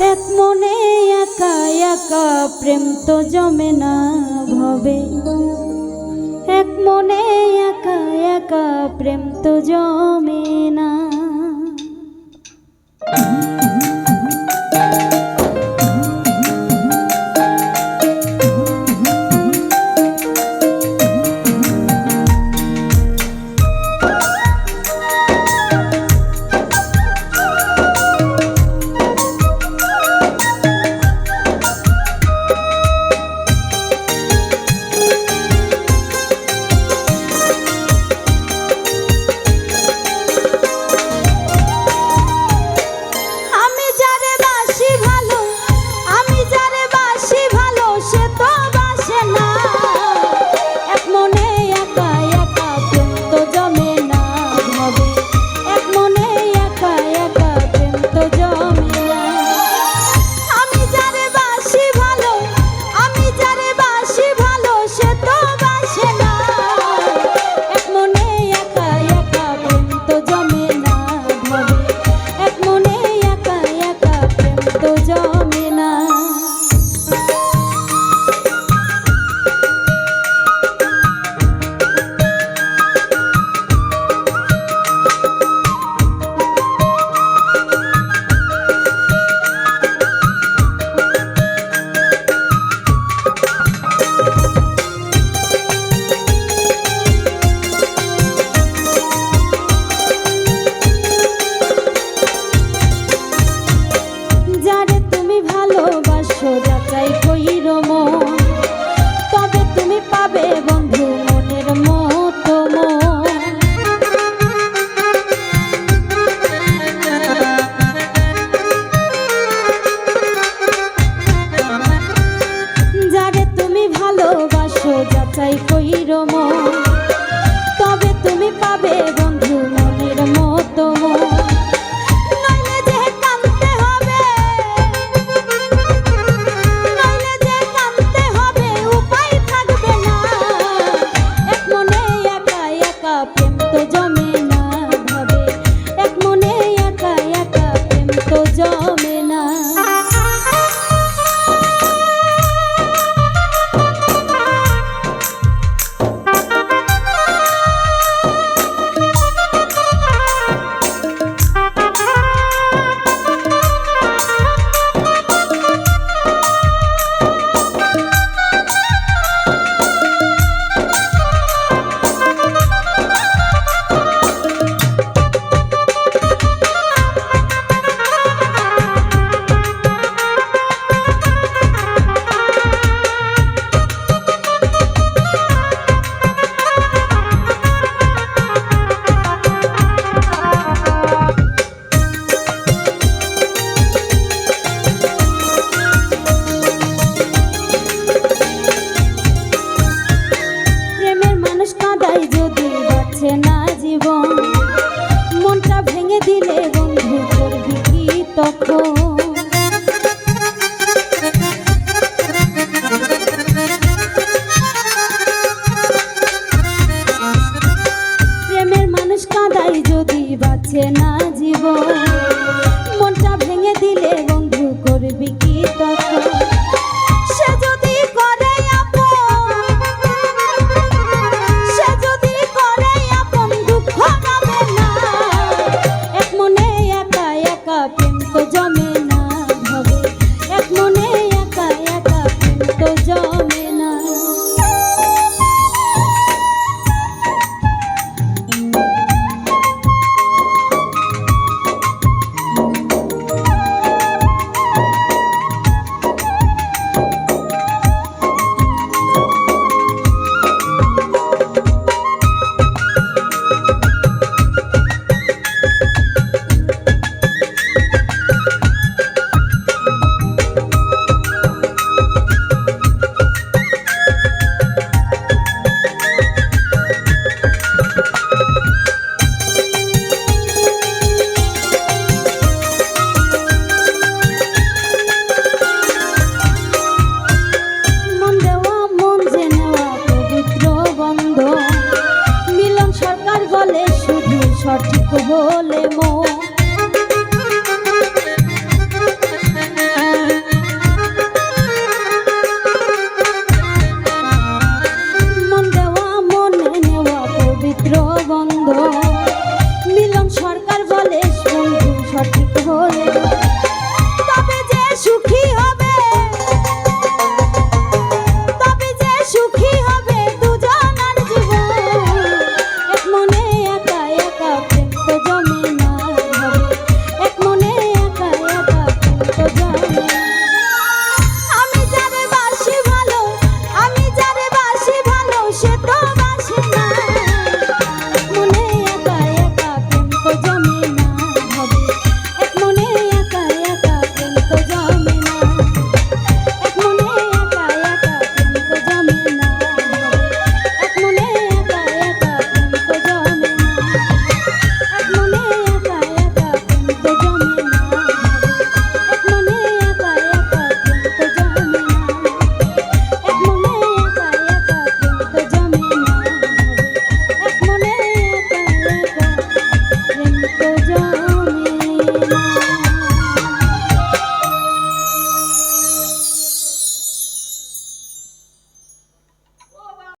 এক মনে একা একা প্রেম তো জমে না ভবে। এক মনে একা একা প্রেম তো জমে না। কত জমে বলে মন